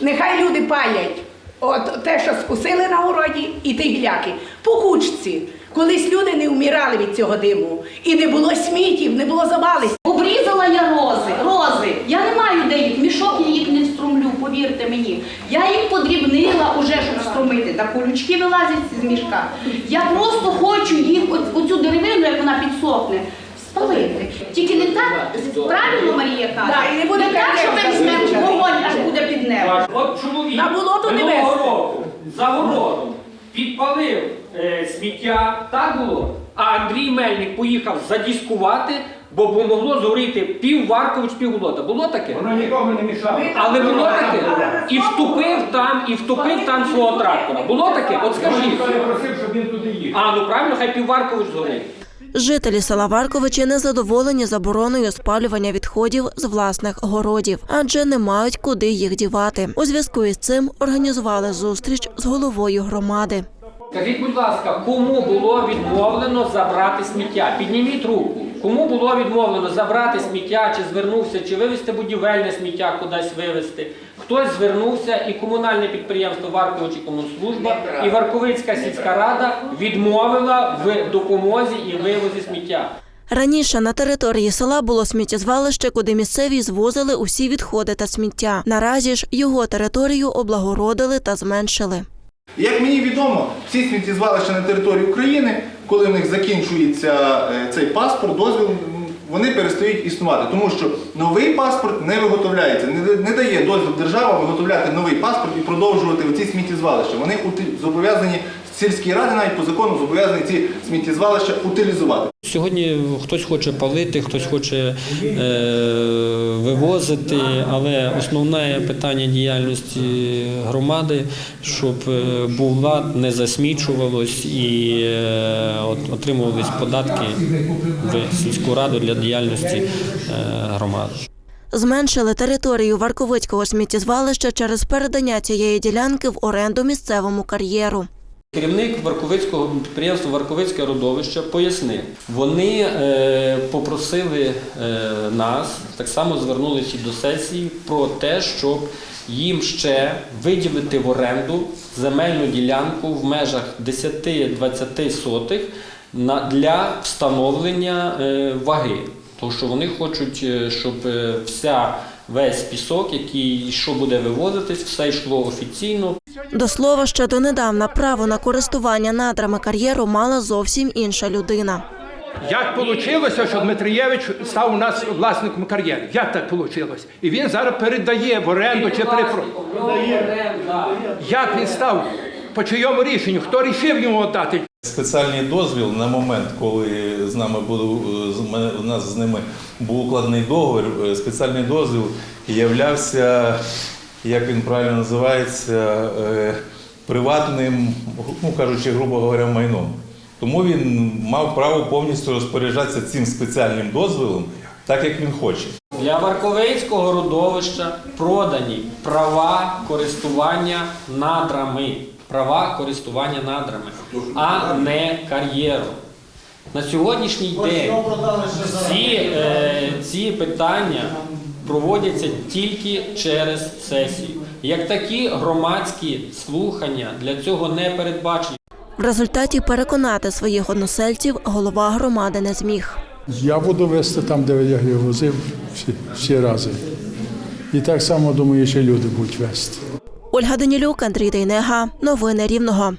Нехай люди паять. От те, що скусили на городі, і ті гляки. По кучці. Колись люди не вмирали від цього диму. І не було смітів, не було завалів. Обрізала я рози, рози. Я не маю де їх, мішок я їх не струмлю, повірте мені. Я їх подрібнила уже, щоб струмити. Та колючки вилазять з мішка. Я просто хочу їх, оц- оцю деревину, як вона підсохне, спалити. Тільки не так, правильно Марія каже, Да, і не буде так, що кар'єр візьмемо зазвичай. вогонь, аж буде під небо. Так, От чоловік На болото не минулого вести. року за городом підпалив е, сміття, так було. А Андрій Мельник поїхав задіскувати, бо могло згоріти пів Варкович, пів Голота. Було таке? Воно нікому не мішало. Але було таке. І втопив там, і втопив там свого трактора. Було таке? От скажіть. Ніхто не просив, щоб він туди їхав. А, ну правильно, хай пів Варкович згорить. Жителі села Варковичі незадоволені забороною спалювання відходів з власних городів, адже не мають куди їх дівати. У зв'язку із цим організували зустріч з головою громади. Скажіть, будь ласка, кому було відмовлено забрати сміття? Підніміть руку. Кому було відмовлено забрати сміття, чи звернувся, чи вивезти будівельне сміття кудись вивезти? Хтось звернувся, і комунальне підприємство Варковичі Комунслужба, і Варковицька сільська рада відмовила в допомозі і вивозі сміття. Раніше на території села було сміттєзвалище, куди місцеві звозили усі відходи та сміття. Наразі ж його територію облагородили та зменшили. Як мені відомо, всі сміттєзвалища на території України, коли в них закінчується е, цей паспорт, дозвіл, вони перестають існувати, тому що новий паспорт не виготовляється, не, дає дозвіл держава виготовляти новий паспорт і продовжувати ці сміттєзвалища. Вони зобов'язані сільські ради навіть по закону зобов'язані ці сміттєзвалища утилізувати. Сьогодні хтось хоче палити, хтось хоче е, вивозити, але основне питання діяльності громади, щоб е, був лад, не засмічувалось і е, отримувались податки в сільську раду для діяльності е, громади. Зменшили територію Варковицького сміттєзвалища через передання цієї ділянки в оренду місцевому кар'єру. Керівник Варковицького підприємства Варковицьке родовище пояснив, вони е, попросили е, нас, так само звернулися до сесії про те, щоб їм ще виділити в оренду земельну ділянку в межах 10-20 сотих для встановлення е, ваги. Тому що вони хочуть, щоб вся весь пісок, який що буде вивозитись, все йшло офіційно, До слова, ще донедавна право на користування надрами кар'єру мала зовсім інша людина. Як вийшло, що Дмитрієвич став у нас власником кар'єри? Як так вийшло? І він зараз передає в оренду чи перепро... Як він став? По чийому рішенню? Хто рішив йому дати? Спеціальний дозвіл на момент, коли з нами був з у нас з ними був укладений договір, е, спеціальний дозвіл являвся, як він правильно називається, е, приватним, ну кажучи, грубо говоря, майном. Тому він мав право повністю розпоряджатися цим спеціальним дозволом, так як він хоче. Для Варковицького родовища продані права користування надрами. Права користування надрами, а не кар'єром. На сьогоднішній день всі е, ці питання проводяться тільки через сесію. Як такі громадські слухання для цього не передбачені. В результаті переконати своїх односельців голова громади не зміг. Я буду вести там, де я його возив всі, всі рази. І так само, думаю, що люди будуть вести. Ольга Данілюк, Андрій Дейнега. Новини Рівного.